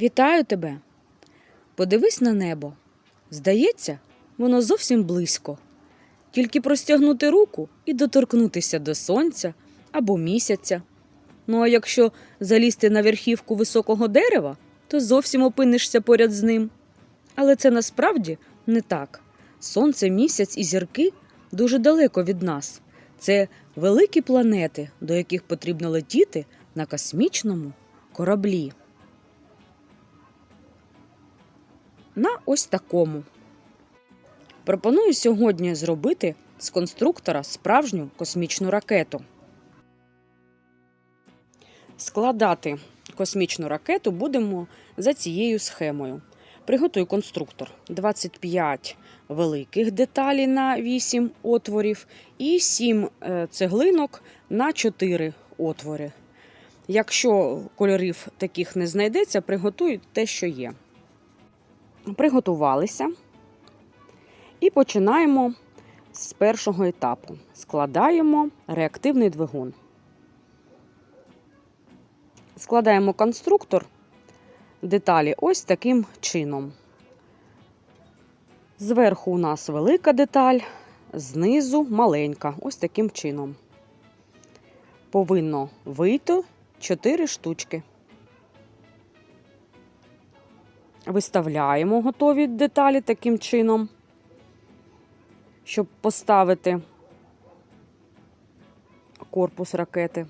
Вітаю тебе. Подивись на небо. Здається, воно зовсім близько. Тільки простягнути руку і доторкнутися до сонця або місяця. Ну а якщо залізти на верхівку високого дерева, то зовсім опинишся поряд з ним. Але це насправді не так. Сонце, місяць і зірки дуже далеко від нас. Це великі планети, до яких потрібно летіти на космічному кораблі. На ось такому. Пропоную сьогодні зробити з конструктора справжню космічну ракету. Складати космічну ракету будемо за цією схемою. Приготуй конструктор 25 великих деталей на 8 отворів і 7 е, цеглинок на 4 отвори. Якщо кольорів таких не знайдеться, приготуй те, що є. Приготувалися і починаємо з першого етапу. Складаємо реактивний двигун. Складаємо конструктор деталі ось таким чином. Зверху у нас велика деталь, знизу маленька, ось таким чином. Повинно вийти 4 штучки. Виставляємо готові деталі таким чином, щоб поставити корпус ракети.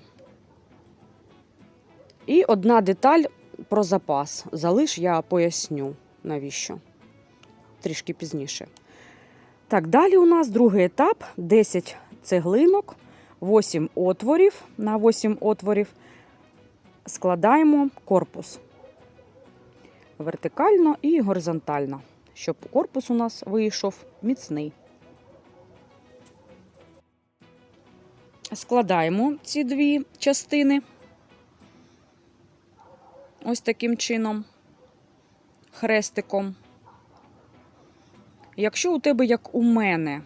І одна деталь про запас. Залиш, я поясню, навіщо. Трішки пізніше. Так, далі у нас другий етап: 10 цеглинок, 8 отворів. На 8 отворів складаємо корпус вертикально і горизонтально, щоб корпус у нас вийшов міцний. Складаємо ці дві частини ось таким чином, хрестиком. Якщо у тебе, як у мене,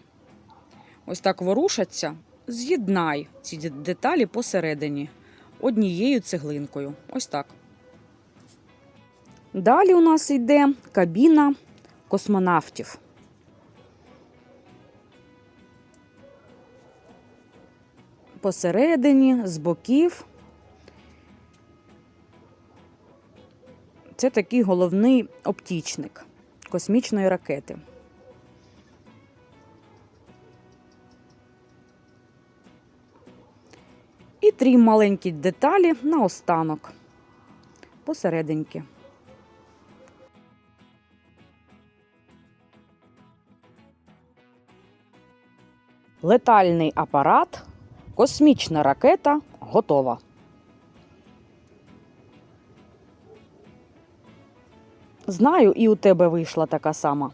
ось так ворушаться, з'єднай ці деталі посередині однією цеглинкою. Ось так. Далі у нас йде кабіна космонавтів. Посередині, з боків. Це такий головний оптічник космічної ракети. І три маленькі деталі на останок посерединки. Летальний апарат, космічна ракета готова. Знаю, і у тебе вийшла така сама.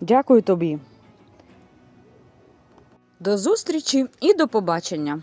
Дякую тобі. До зустрічі і до побачення!